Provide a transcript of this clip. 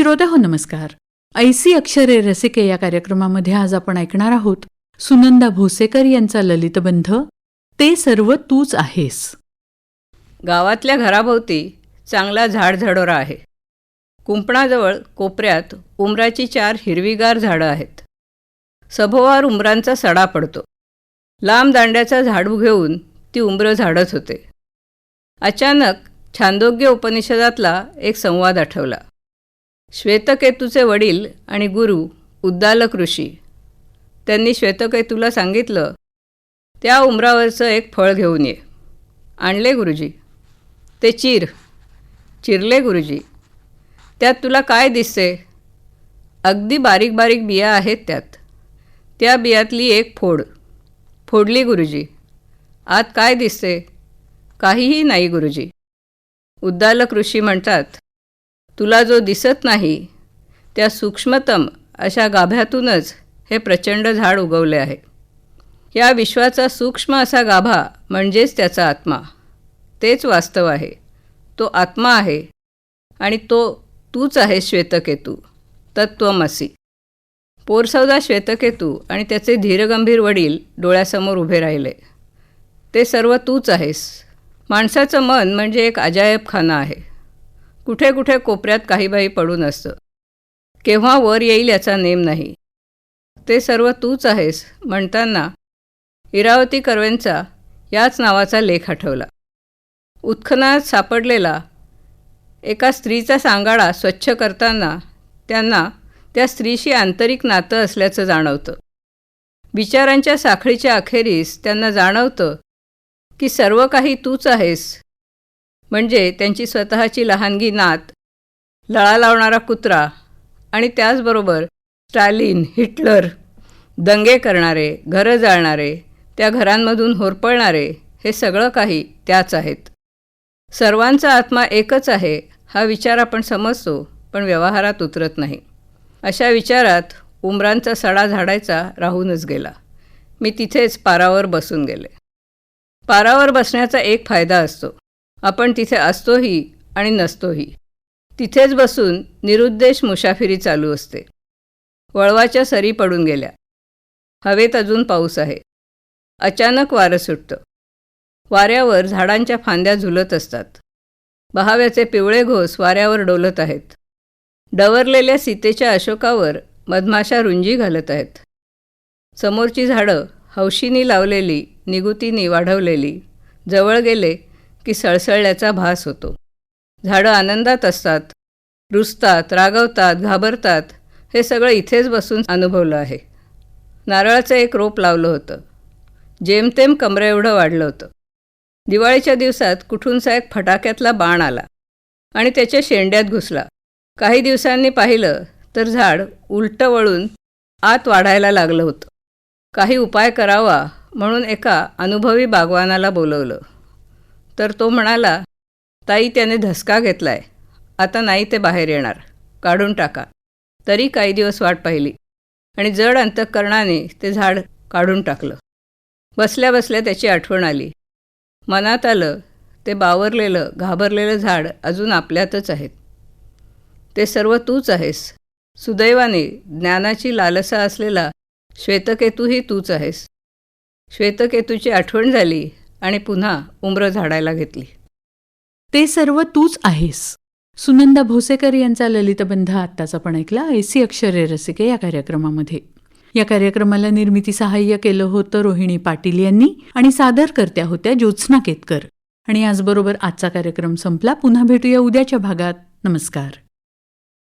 श्रोते हो नमस्कार. ऐसी अक्षरे रसिके या कार्यक्रमामध्ये आज आपण ऐकणार आहोत सुनंदा भोसेकर यांचा ललितबंध ते सर्व तूच आहेस. गावातल्या घराभोवती चांगला झाडझडोरा आहे. कुंपणाजवळ कोपऱ्यात उमराची चार हिरवीगार झाडं आहेत. सभोवार उमरांचा सडा पडतो. लांब दांड्याचा झाडू घेऊन ती उमरं झाडत होते. अचानक छांदोग्य उपनिषदातला एक संवाद आठवला. श्वेतकेतूचे वडील आणि गुरु उद्दालक ऋषी. त्यांनी श्वेतकेतूला सांगितलं त्या उमरावरचं एक फळ घेऊन ये. आणले गुरुजी. ते चीर. चिरले गुरुजी. त्यात तुला काय दिसते? अगदी बारीक बारीक बिया आहेत त्यात. त्या बियातली एक फोड. फोडली गुरुजी. आत काय दिसते? काहीही नाही गुरुजी. उद्दालक ऋषी म्हणतात तुला जो दिसत नाही त्या सूक्ष्मतम अशा गाभ्यातूनच हे प्रचंड झाड उगवले आहे. या विश्वाचा सूक्ष्म असा गाभा म्हणजेच त्याचा आत्मा. तेच वास्तव आहे. तो आत्मा आहे आणि तो तूच आहे श्वेतकेतू तत्त्वमसी. पोरसौदा श्वेतकेतू आणि त्याचे धीरगंभीर वडील डोळ्यासमोर उभे राहिले. ते सर्व तूच आहेस. माणसाचं मन म्हणजे एक अजायबखाना आहे. कुठे कुठे कोपऱ्यात काही बाई पडून असतं. केव्हा वर येईल याचा नेम नाही. ते सर्व तूच आहेस म्हणताना इरावती कर्वेंचा याच नावाचा लेख आठवला. उत्खनात सापडलेला एका स्त्रीचा सांगाडा स्वच्छ करताना त्यांना त्या स्त्रीशी आंतरिक नातं असल्याचं जाणवतं. विचारांच्या साखळीच्या अखेरीस त्यांना जाणवतं की सर्व काही तूच आहेस म्हणजे त्यांची स्वतःची लहानगी नात लळा लावणारा कुत्रा आणि त्याचबरोबर स्टालिन हिटलर दंगे करणारे घरं जाळणारे त्या घरांमधून होरपळणारे हे सगळं काही त्याच आहेत. सर्वांचा आत्मा एकच आहे हा विचार आपण समजतो पण व्यवहारात उतरत नाही. अशा विचारात उमरांचा सडा झाडायचा राहूनच गेला. मी तिथेच पारावर बसून गेले. पारावर बसण्याचा एक फायदा असतो. आपण तिथे असतोही आणि नसतोही. तिथेच बसून निरुद्देश मुसाफिरी चालू असते. वळवाच्या सरी पडून गेल्या. हवेत अजून पाऊस आहे. अचानक वारं सुटतं. वाऱ्यावर झाडांच्या फांद्या झुलत असतात. बहाव्याचे पिवळे घोस वाऱ्यावर डोलत आहेत. डवरलेल्या सीतेच्या अशोकावर मधमाशा रुंजी घालत आहेत. समोरची झाडं हौशीनी लावलेली निगुतीनी वाढवलेली जवळ गेले की सळसळल्याचा भास होतो. झाडं आनंदात असतात रुजतात रागवतात घाबरतात हे सगळं इथेच बसून अनुभवलं आहे. नारळाचं एक रोप लावलं होतं. जेमतेम कमरे एवढं वाढलं होतं. दिवाळीच्या दिवसात कुठूनचा एक फटाक्यातला बाण आला आणि त्याच्या शेंड्यात घुसला. काही दिवसांनी पाहिलं तर झाड उलटं वळून आत वाढायला लागलं होतं. काही उपाय करावा म्हणून एका अनुभवी बागवानाला बोलवलं. तर तो म्हणाला ताई त्याने धसका घेतला आहे आता नाही ते बाहेर येणार. काढून टाका. तरी काही दिवस वाट पाहिली आणि जड अंतःकरणाने ते झाड काढून टाकलं. बसल्या बसल्या त्याची आठवण आली. मनात आलं ते बावरलेलं घाबरलेलं झाड अजून आपल्यातच आहेत. ते सर्व तूच आहेस. सुदैवाने ज्ञानाची लालसा असलेला श्वेतकेतूही तूच आहेस. श्वेतकेतूची आठवण झाली आणि पुन्हा उमरं झाडायला घेतली. ते सर्व तूच आहेस. सुनंदा भोसेकर यांचा ललितबंध आत्ताच आपण ऐकला. ऐसी अक्षरे रसिके या कार्यक्रमामध्ये. या कार्यक्रमाला निर्मिती सहाय्य केलं होतं रोहिणी पाटील यांनी आणि सादर करत्या होत्या ज्योत्स्ना केतकर. आणि याचबरोबर आजचा कार्यक्रम संपला. पुन्हा भेटूया उद्याच्या भागात. नमस्कार.